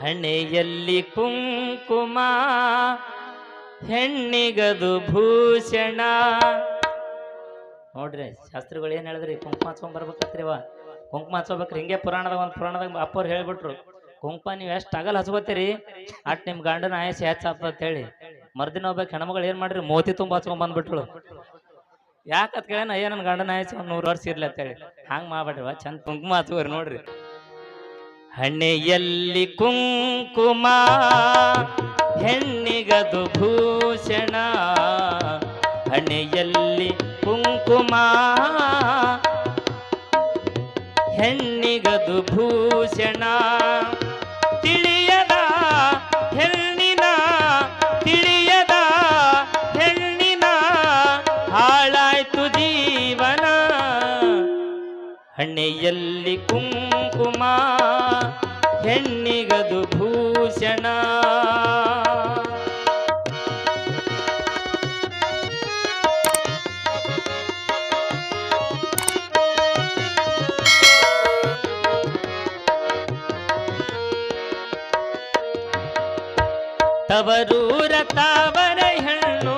ಹಣೆಯಲ್ಲಿ ಕುಂಕುಮ, ಹೆಣ್ಣಿಗದು ಭೂಷಣ. ನೋಡ್ರಿ, ಶಾಸ್ತ್ರಿಗಳು ಏನ್ ಹೇಳಿದ್ರಿ? ಕುಂಕುಮ ಹಚ್ಕೊಂಡ್ ಅವ ಕುಂಕುಮ ಹಚ್ಕೋಬೇಕ್ರಿ. ಹಿಂಗೆ ಪುರಾಣದಾಗ ಒಂದು ಪುರಾಣದಾಗ ಅಪ್ಪವ್ರು ಹೇಳ್ಬಿಟ್ರು, ಕುಂಕುಮ ನೀವು ಎಷ್ಟು ಅಗಲ್ ಹಚ್ಕೋತೀರಿ? ಅಟ್ ನಿಮ್ ಗಂಡನ ಆಯಸ್ಸು ಹೆಚ್ಚು ಅಂತ ಹೇಳಿ. ಮರ್ದಿನ ಹೋಗ್ಬೇಕು ಹೆಣ್ಮಗಳು ಏನ್ ಮಾಡ್ರಿ? ಮೋತಿ ತುಂಬ ಹಚ್ಕೊಂಡ್ ಬಂದ್ಬಿಟ್ಳು. ಯಾಕತ್ ಕೇಳ ಅಯ್ಯ ನನ್ನ ಗಂಡನ ಆಯಸ್ಸು ಒಂದು ನೂರು ವರ್ಷ ಇರ್ಲಿ ಅಂತೇಳಿ ಹಂಗೆ ಮಾಡ್ಬೇಡ್ರಿ ಚಂದ ಕುಂಕುಮ ಹಚ್ಕೋರಿ ನೋಡ್ರಿ. ಹಣೆಯಲ್ಲಿ ಕುಂಕುಮ, ಹೆಣ್ಣಿಗದು ಭೂಷಣ. ಹಣೆಯಲ್ಲಿ ಕುಂಕುಮ, ಹೆಣ್ಣಿಗದು ಭೂಷಣ. ತಿಳಿಯದ ಹೆಣ್ಣಿನ ತಿಳಿಯದ ಹೆಣ್ಣಿನ ಹಾಳಾಯ್ತು ಜೀವನ. ಹಣೆಯಲ್ಲಿ ಕುಂಕುಮ. ಹೆಣ್ಣಿಗದು ಭೂಷಣ ತವರೂರ ತಾವರ ಹೆಣ್ಣು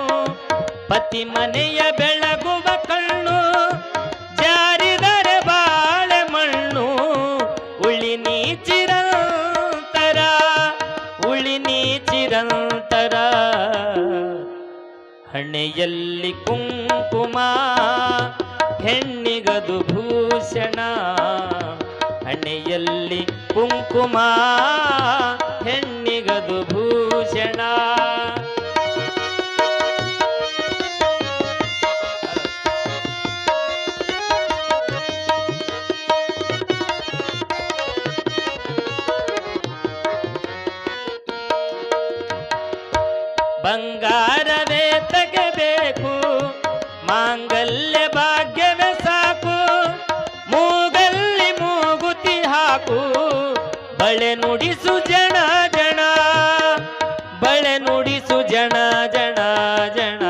ಪತಿ ಮನೆಯ ಬೆಳಗುವ ಕಣ್ಣು ಚಿರಂತರ ಹಣೆಯಲ್ಲಿ ಕುಂಕುಮ ಹೆಣ್ಣಿಗದು ಭೂಷಣ. ಹಣೆಯಲ್ಲಿ ಕುಂಕುಮ ಹೆಣ್ಣಿಗದು ಭೂಷಣ. ಬಂಗಾರವೇ ತೆಗೆಬೇಕು. ಮಾಂಗಲ್ಯ ಭಾಗ್ಯವೇ ಸಾಕು. ಮೂಗಲ್ಲಿ ಮೂಗುತಿ ಹಾಕು. ಬಳೆ ನುಡಿಸು ಜನ ಜನ. ಬಳೆ ನುಡಿಸು ಜನ ಜನ ಜನ.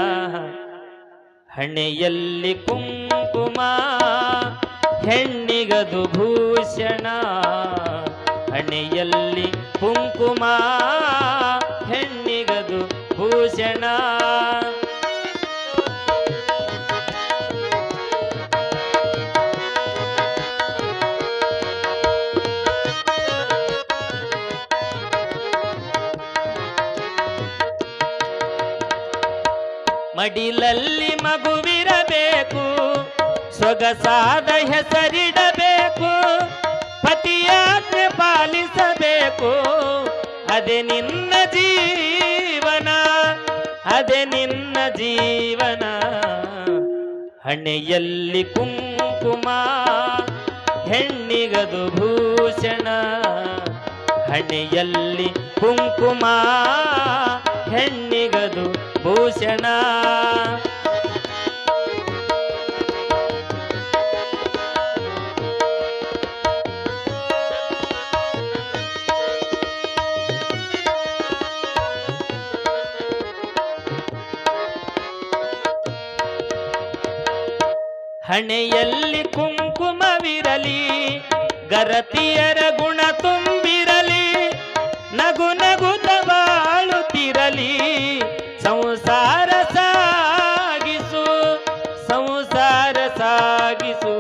ಹಣೆಯಲ್ಲಿ ಕುಂಕುಮ. ಹೆಣ್ಣಿಗದು ಭೂಷಣ. ಹಣೆಯಲ್ಲಿ ಕುಂಕುಮ. ಭೂಷಣ ಮಡಿಲಲ್ಲಿ ಮಗುವಿರಬೇಕು ಸೊಗಸಾದ ಹೆಸರಿಡಬೇಕು ಪತಿಯಾಜ್ಞೆ ಪಾಲಿಸಬೇಕು ಅದೇ ನಿನ್ನ ಜೀವನ ಅದೇ ನಿನ್ನ ಜೀವನ. ಹಣೆಯಲ್ಲಿ ಕುಂಕುಮ ಹೆಣ್ಣಿಗದು ಭೂಷಣ. ಹಣೆಯಲ್ಲಿ ಕುಂಕುಮ ಹೆಣ್ಣಿಗದು ಭೂಷಣ. ಹಣೆಯಲ್ಲಿ ಕುಂಕುಮವಿರಲಿ, ಗರತಿಯರ ಗುಣ ತುಂಬಿರಲಿ, ನಗು ನಗು ಬಾಳುತ್ತಿರಲಿ ಸಂಸಾರ ಸಾಗಿಸು ಸಂಸಾರ ಸಾಗಿಸು.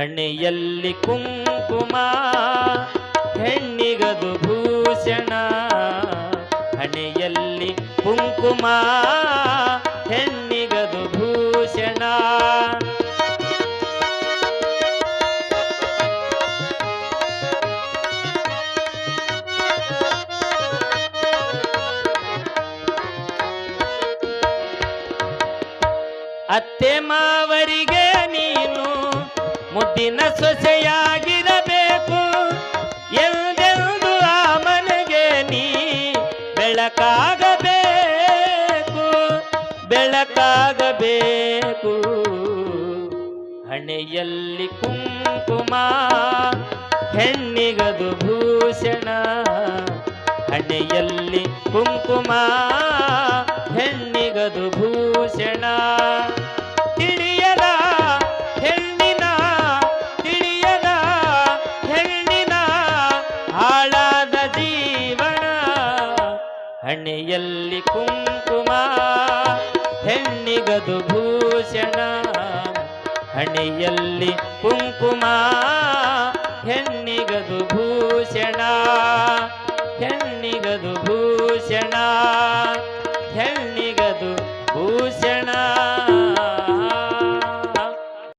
ಹಣೆಯಲ್ಲಿ ಕುಂಕುಮ, ಹೆಣ್ಣಿಗದು ಭೂಷಣ. ಹಣೆಯಲ್ಲಿ ಕುಂಕುಮ ಹೆಣ್ಣಿಗದು ಮಾವರಿಗೆ ನೀನು? ಮುದ್ದಿನ ಸೊಸೆಯಾಗಿರಬೇಕು. ಎಂದೆಂದು ಆ ಮನೆಗೆ ನೀ ಬೆಳಕಾಗಬೇಕು. ಬೆಳಕಾಗಬೇಕು. ಹಣೆಯಲ್ಲಿ ಕುಂಕುಮ, ಹೆಣ್ಣಿಗದು ಭೂಷಣ. ಹಣೆಯಲ್ಲಿ ಕುಂಕುಮ ಹಣೆಯಲ್ಲಿ ಕುಂಕುಮ ಹೆಣ್ಣಿಗದು ಭೂಷಣ ಹಣೆಯಲ್ಲಿ ಕುಂಕುಮ.